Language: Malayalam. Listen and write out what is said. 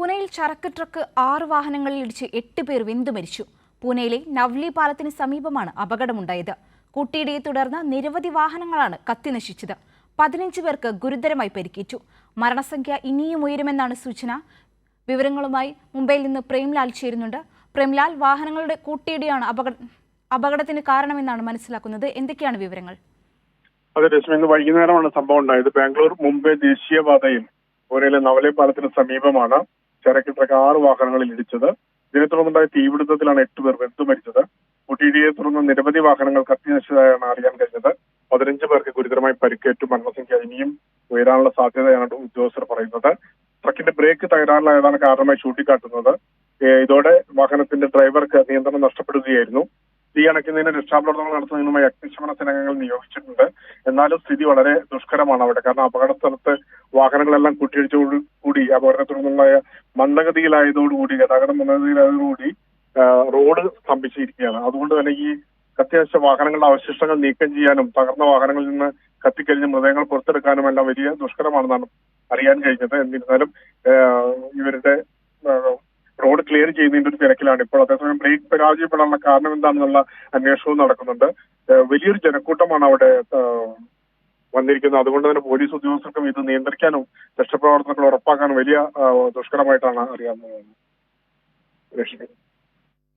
പൂനെയിൽ ചരക്ക് ട്രക്ക് ആറ് വാഹനങ്ങളിൽ ഇടിച്ച് എട്ട് പേർ വെന്തു മരിച്ചു. പൂനെയിലെ നവ്ലി പാലത്തിന് സമീപമാണ് അപകടമുണ്ടായത്. കൂട്ടിയിടിയെ തുടർന്ന് നിരവധി വാഹനങ്ങളാണ് കത്തിനശിച്ചത്. പതിനഞ്ച് പേർക്ക് ഗുരുതരമായി പരിക്കേറ്റു. മരണസംഖ്യ ഇനിയും ഉയരുമെന്നാണ് സൂചന. വിവരങ്ങളുമായി മുംബൈയിൽ നിന്ന് പ്രേംലാൽ ചേരുന്നുണ്ട്. പ്രേംലാൽ വാഹനങ്ങളുടെ കൂട്ടിയിടിയാണ് അപകട അപകടത്തിന് കാരണമെന്നാണ് മനസ്സിലാക്കുന്നത്. എന്തൊക്കെയാണ് വിവരങ്ങൾ? അതെ രശ്മി ഇന്ന് വൈകുന്നേരമാണ് സംഭവം ഉണ്ടായത്. ബാംഗ്ലൂർ മുംബൈ ദേശീയപാതയിൽ പൂനെയിലെ നവലെ പാലത്തിന് സമീപമാണ്. ചരക്ക് ട്രക്ക് ആറ് വാഹനങ്ങളിൽ ഇടിച്ചത്. ഇതിനെ തുടർന്നുണ്ടായ തീപിടുത്തത്തിലാണ് എട്ട് പേർ വെന്തു മരിച്ചത്. കുട്ടിയിടിയെ തുടർന്ന് നിരവധി വാഹനങ്ങൾ കത്തിനശിച്ചതായാണ് അറിയാൻ കഴിഞ്ഞത്. പതിനഞ്ച് പേർക്ക് ഗുരുതരമായി പരിക്കേറ്റു. മരണസംഖ്യ ഇനിയും ഉയരാനുള്ള സാധ്യതയാണ് ഉദ്യോഗസ്ഥർ പറയുന്നത്. ട്രക്കിന്റെ ബ്രേക്ക് തകരാറിലായതാണ് കാരണമായി ചൂണ്ടിക്കാട്ടുന്നത്. ഇതോടെ വാഹനത്തിന്റെ ഡ്രൈവർക്ക് നിയന്ത്രണം നഷ്ടപ്പെടുകയായിരുന്നു. തീ അണയ്ക്കുന്നതിന് രക്ഷാപ്രവർത്തനങ്ങൾ നടത്തുന്നതിനുമായി അഗ്നിശമന സേനകൾ നിയോഗിച്ചിട്ടുണ്ട്. എന്നാലും സ്ഥിതി വളരെ ദുഷ്കരമാണ് അവിടെ. കാരണം അപകട സ്ഥലത്ത് വാഹനങ്ങളെല്ലാം കൂട്ടിയിടിച്ചോടുകൂടി അപകടത്തെ തുടർന്നുണ്ടായ മന്ദഗതിയിലായതോടുകൂടി ഗതാഗതം മന്ദഗതിയിലായതോടുകൂടി റോഡ് സ്തംഭിച്ചിരിക്കുകയാണ്. അതുകൊണ്ട് തന്നെ ഈ കത്തിനശിച്ച വാഹനങ്ങളുടെ അവശിഷ്ടങ്ങൾ നീക്കം ചെയ്യാനും തകർന്ന വാഹനങ്ങളിൽ നിന്ന് കത്തിക്കരിഞ്ഞ് മൃതദേഹങ്ങൾ പുറത്തെടുക്കാനും എല്ലാം വലിയ ദുഷ്കരമാണെന്നാണ് അറിയാൻ കഴിഞ്ഞത്. എന്നിരുന്നാലും ഇവരുടെ റോഡ് ക്ലിയർ ചെയ്യുന്നതിന്റെ ഒരു തിരക്കിലാണ് ഇപ്പോൾ. അതേസമയം ബ്രേക്ക് പരാജയപ്പെടാനുള്ള കാരണം എന്താണെന്നുള്ള അന്വേഷണവും നടക്കുന്നുണ്ട്. വലിയൊരു ജനക്കൂട്ടമാണ് അവിടെ വന്നിരിക്കുന്നത്. അതുകൊണ്ട് തന്നെ പോലീസ് ഉദ്യോഗസ്ഥർക്കും ഇത് നിയന്ത്രിക്കാനും രക്ഷാപ്രവർത്തനങ്ങൾ ഉറപ്പാക്കാനും വലിയ ദുഷ്കരമായിട്ടാണ് അറിയാവുന്നത്.